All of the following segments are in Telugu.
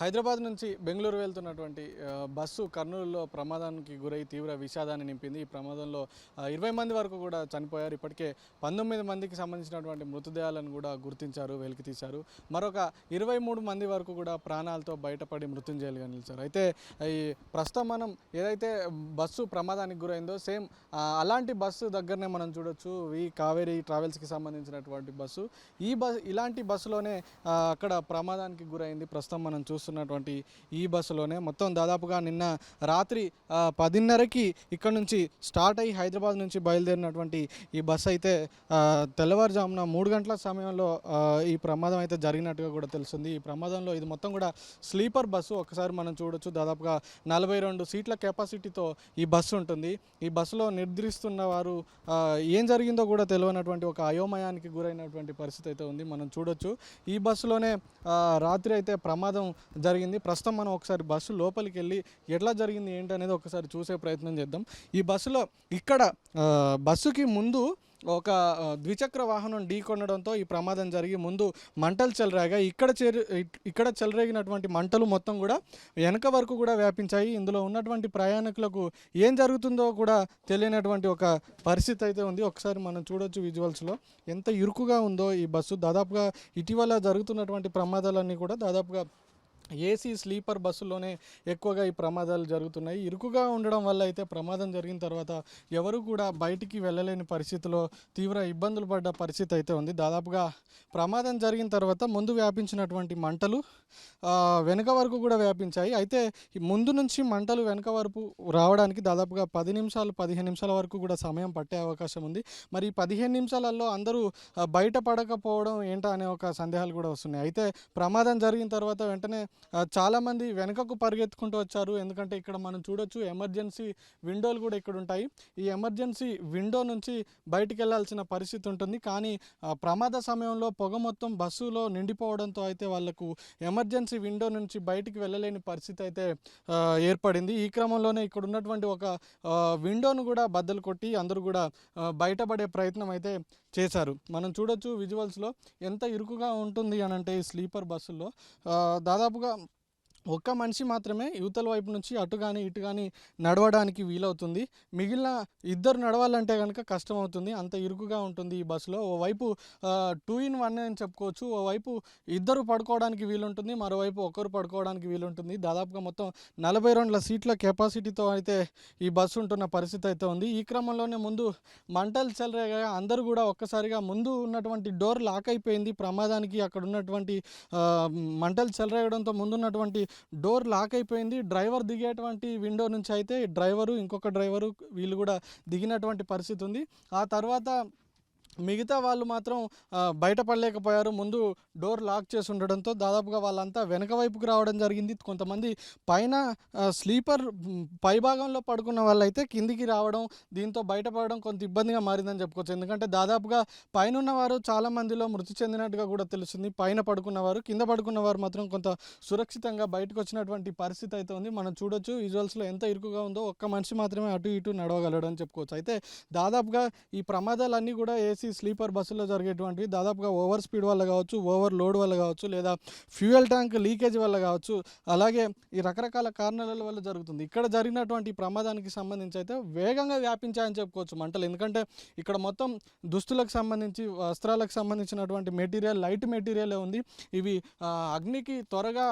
హైదరాబాద్ నుంచి బెంగళూరు వెళ్తున్నటువంటి బస్సు కర్నూలులో ప్రమాదానికి గురై తీవ్ర విషాదాన్ని నింపింది. ఈ ప్రమాదంలో ఇరవై మంది వరకు కూడా చనిపోయారు. ఇప్పటికే పంతొమ్మిది మందికి సంబంధించినటువంటి మృతదేహాలను కూడా గుర్తించారు వెలికి తీశారు. మరొక ఇరవై మూడు మంది వరకు కూడా ప్రాణాలతో బయటపడి మృత్యుంజయులుగా నిలిచారు. అయితే ఈ ప్రస్తుతం మనం ఏదైతే బస్సు ప్రమాదానికి గురైందో సేమ్ అలాంటి బస్సు దగ్గరనే మనం చూడొచ్చు. ఈ కావేరీ ట్రావెల్స్కి సంబంధించినటువంటి బస్సు. ఈ బస్ ఇలాంటి బస్సులోనే అక్కడ ప్రమాదానికి గురైంది. ప్రస్తుతం మనం వస్తున్నటువంటి ఈ బస్సులోనే. మొత్తం దాదాపుగా నిన్న రాత్రి పదిన్నరకి ఇక్కడ నుంచి స్టార్ట్ అయ్యి హైదరాబాద్ నుంచి బయలుదేరినటువంటి ఈ బస్సు అయితే తెల్లవారుజామున మూడు గంటల సమయంలో ఈ ప్రమాదం అయితే జరిగినట్టుగా కూడా తెలుస్తుంది. ఈ ప్రమాదంలో ఇది మొత్తం కూడా స్లీపర్ బస్సు. ఒకసారి మనం చూడొచ్చు దాదాపుగా నలభై రెండు సీట్ల కెపాసిటీతో ఈ బస్సు ఉంటుంది. ఈ బస్సులో నిర్ద్రిస్తున్న వారు ఏం జరిగిందో కూడా తెలియనటువంటి ఒక అయోమయానికి గురైనటువంటి పరిస్థితి అయితే ఉంది. మనం చూడొచ్చు ఈ బస్సులోనే రాత్రి అయితే ప్రమాదం జరిగింది. ప్రస్తుతం మనం ఒకసారి బస్సు లోపలికి వెళ్ళి ఎట్లా జరిగింది ఏంటి అనేది ఒకసారి చూసే ప్రయత్నం చేద్దాం. ఈ బస్సులో ఇక్కడ బస్సుకి ముందు ఒక ద్విచక్ర వాహనం ఢీకొనడంతో ఈ ప్రమాదం జరిగి ముందు మంటలు చెలరేగా ఇక్కడ చేరు ఇక్కడ చెలరేగినటువంటి మంటలు మొత్తం కూడా వెనక వరకు కూడా వ్యాపించాయి. ఇందులో ఉన్నటువంటి ప్రయాణికులకు ఏం జరుగుతుందో కూడా తెలియనటువంటి ఒక పరిస్థితి అయితే ఉంది. ఒకసారి మనం చూడొచ్చు విజువల్స్లో ఎంత ఇరుకుగా ఉందో ఈ బస్సు. దాదాపుగా ఇటీవల జరుగుతున్నటువంటి ప్రమాదాలన్నీ కూడా దాదాపుగా ఏసీ స్లీపర్ బస్సులోనే ఎక్కువగా ఈ ప్రమాదాలు జరుగుతున్నాయి. ఇరుకుగా ఉండడం వల్ల అయితే ప్రమాదం జరిగిన తర్వాత ఎవరు కూడా బయటికి వెళ్ళలేని పరిస్థితిలో తీవ్ర ఇబ్బందులు పడ్డ పరిస్థితి అయితే ఉంది. దాదాపుగా ప్రమాదం జరిగిన తర్వాత ముందు వ్యాపించినటువంటి మంటలు వెనుక వరకు కూడా వ్యాపించాయి. అయితే ముందు నుంచి మంటలు వెనుక వరకు రావడానికి దాదాపుగా పది నిమిషాలు పదిహేను నిమిషాల వరకు కూడా సమయం పట్టే అవకాశం ఉంది. మరి ఈ పదిహేను నిమిషాలలో అందరూ బయట పడకపోవడం ఏంటా అనే ఒక సందేహాలు కూడా వస్తున్నాయి. అయితే ప్రమాదం జరిగిన తర్వాత వెంటనే చాలామంది వెనుకకు పరిగెత్తుకుంటూ వచ్చారు. ఎందుకంటే ఇక్కడ మనం చూడొచ్చు ఎమర్జెన్సీ విండోలు కూడా ఇక్కడ ఉంటాయి. ఈ ఎమర్జెన్సీ విండో నుంచి బయటికి వెళ్ళాల్సిన పరిస్థితి ఉంటుంది. కానీ ప్రమాద సమయంలో పొగ మొత్తం బస్సులో నిండిపోవడంతో అయితే వాళ్ళకు ఎమర్జెన్సీ విండో నుంచి బయటికి వెళ్ళలేని పరిస్థితి అయితే ఏర్పడింది. ఈ క్రమంలోనే ఇక్కడ ఉన్నటువంటి ఒక విండోను కూడా బద్దలు కొట్టి అందరూ కూడా బయటపడే ప్రయత్నం అయితే చేశారు. మనం చూడొచ్చు విజువల్స్లో ఎంత ఇరుకుగా ఉంటుంది అని అంటే ఈ స్లీపర్ బస్సుల్లో. దాదాపుగా దాదాపుగా ఒక్క మనిషి మాత్రమే యువతల వైపు నుంచి అటు కానీ ఇటు కానీ నడవడానికి వీలవుతుంది. మిగిలిన ఇద్దరు నడవాలంటే కనుక కష్టం అవుతుంది అంత ఇరుకుగా ఉంటుంది ఈ బస్సులో. ఓవైపు టూ ఇన్ వన్ అని చెప్పుకోవచ్చు. ఓవైపు ఇద్దరు పడుకోవడానికి వీలుంటుంది. మరోవైపు ఒకరు పడుకోవడానికి వీలుంటుంది. దాదాపుగా మొత్తం నలభై రెండుల సీట్ల కెపాసిటీతో అయితే ఈ బస్సు ఉంటున్న పరిస్థితి అయితే ఉంది. ఈ క్రమంలోనే ముందు మంటలు చెలరేగా అందరూ కూడా ఒక్కసారిగా ముందు ఉన్నటువంటి డోర్ లాక్ అయిపోయింది. ప్రమాదానికి అక్కడ ఉన్నటువంటి మంటలు చెలరేగడంతో ముందున్నటువంటి డోర్ లాక్ అయిపోయింది. డ్రైవర్ దిగేటువంటి విండో నుంచి అయితే డ్రైవరు ఇంకొక డ్రైవరు వీళ్ళు కూడా దిగినటువంటి పరిస్థితి ఉంది. ఆ తర్వాత మిగతా వాళ్ళు మాత్రం బయటపడలేకపోయారు. ముందు డోర్ లాక్ చేసి ఉండడంతో దాదాపుగా వాళ్ళంతా వెనక వైపుకు రావడం జరిగింది. కొంతమంది పైన స్లీపర్ పైభాగంలో పడుకున్న వాళ్ళైతే కిందికి రావడం దీంతో బయటపడడం కొంత ఇబ్బందిగా మారిందని చెప్పుకోవచ్చు. ఎందుకంటే దాదాపుగా పైన ఉన్నవారు చాలా మందిలో మృతి చెందినట్టుగా కూడా తెలుస్తుంది. పైన పడుకున్నవారు కింద పడుకున్నవారు మాత్రం కొంత సురక్షితంగా బయటకు వచ్చినటువంటి పరిస్థితి అయితే ఉంది. మనం చూడొచ్చు విజువల్స్లో ఎంత ఇరుకుగా ఉందో ఒక్క మనిషి మాత్రమే అటు ఇటు నడవగలడు అని చెప్పుకోవచ్చు. అయితే దాదాపుగా ఈ ప్రమాదాలన్నీ కూడా ఏసీ స్లీపర్ బస్సులో జరిగేటువంటివి దాదాపుగా ఓవర్ స్పీడ్ వల్ల కావచ్చు ఓవర్ లోడ్ వల్ల కావచ్చు లేదా ఫ్యూయల్ ట్యాంక్ లీకేజ్ వల్ల కావచ్చు అలాగే ఈ రకరకాల కారణాల వల్ల జరుగుతుంది. ఇక్కడ జరిగినటువంటి ప్రమాదానికి సంబంధించి అయితే వేగంగా వ్యాపించాయని చెప్పుకోవచ్చు మంటలు. ఎందుకంటే ఇక్కడ మొత్తం దుస్తులకు సంబంధించి వస్త్రాలకు సంబంధించినటువంటి మెటీరియల్ లైట్ మెటీరియల్ ఉంది. ఇవి అగ్నికి త్వరగా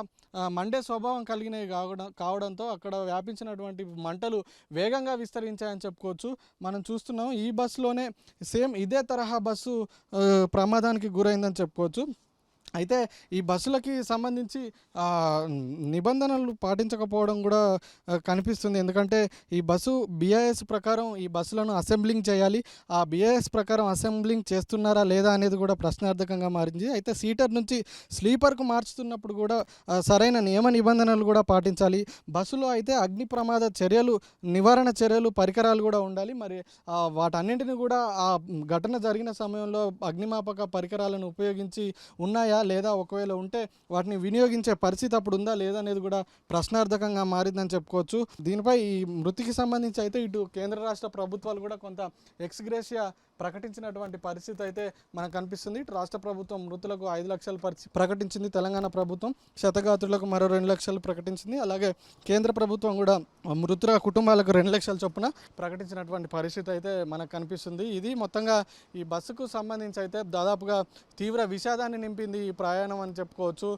మండే స్వభావం కలిగినవి కావడం కావడంతో అక్కడ వ్యాపించినటువంటి మంటలు వేగంగా విస్తరించాయని చెప్పుకోవచ్చు. మనం చూస్తున్నాం ఈ బస్సులోనే సేమ్ ఇదే తరహా బస్సు ప్రమాదానికి గురైందని చెప్పుకోవచ్చు. అయితే ఈ బస్సులకి సంబంధించి నిబంధనలు పాటించకపోవడం కూడా కనిపిస్తుంది. ఎందుకంటే ఈ బస్సు బీఐఎస్ ప్రకారం ఈ బస్సులను అసెంబ్లింగ్ చేయాలి. ఆ బీఐఎస్ ప్రకారం అసెంబ్లింగ్ చేస్తున్నారా లేదా అనేది కూడా ప్రశ్నార్థకంగా మారింది. అయితే సీటర్ నుంచి స్లీపర్కు మార్చుతున్నప్పుడు కూడా సరైన నియమ నిబంధనలు కూడా పాటించాలి. బస్సులో అయితే అగ్ని ప్రమాద చర్యలు నివారణ చర్యలు పరికరాలు కూడా ఉండాలి. మరి వాటన్నింటిని కూడా ఆ ఘటన జరిగిన సమయంలో అగ్నిమాపక పరికరాలను ఉపయోగించి ఉన్నాయా ఉన్నాయా లేదా? ఒకవేళ ఉంటే వాటిని వినియోగించే పరిస్థితి అప్పుడు ఉందా లేదా అనేది కూడా ప్రశ్నార్థకంగా మారిందని చెప్పుకోవచ్చు. దీనిపై ఈ మృతికి సంబంధించి అయితే ఇటు కేంద్ర రాష్ట్ర ప్రభుత్వాలు కూడా కొంత ఎక్స్గ్రేషియా ప్రకటించినటువంటి పరిస్థితి అయితే మనకు కనిపిస్తుంది. ఇటు రాష్ట్ర ప్రభుత్వం మృతులకు ఐదు లక్షలు పరిస్థితి ప్రకటించింది. తెలంగాణ ప్రభుత్వం శతగాత్రులకు మరో రెండు లక్షలు ప్రకటించింది. అలాగే కేంద్ర ప్రభుత్వం కూడా మృతుల కుటుంబాలకు రెండు లక్షల చొప్పున ప్రకటించినటువంటి పరిస్థితి అయితే మనకు కనిపిస్తుంది. ఇది మొత్తంగా ఈ బస్సుకు సంబంధించి అయితే దాదాపుగా తీవ్ర విషాదాన్ని నింపింది ఈ ఈ ప్రయాణం అని చెప్పుకోవచ్చు.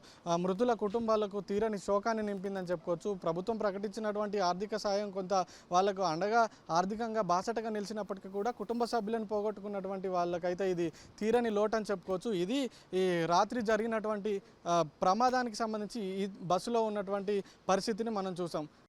మృతుల కుటుంబాలకు తీరని శోకాన్ని నింపిందని చెప్పుకోవచ్చు. ప్రభుత్వం ప్రకటించినటువంటి ఆర్థిక సాయం కొంత వాళ్ళకు అండగా ఆర్థికంగా బాసటగా నిలిచినప్పటికీ కూడా కుటుంబ సభ్యులను పోగొట్టుకున్నటువంటి వాళ్ళకైతే ఇది తీరని లోటు అని చెప్పుకోవచ్చు. ఇది ఈ రాత్రి జరిగినటువంటి ప్రమాదానికి సంబంధించి ఈ బస్సులో ఉన్నటువంటి పరిస్థితిని మనం చూసాం.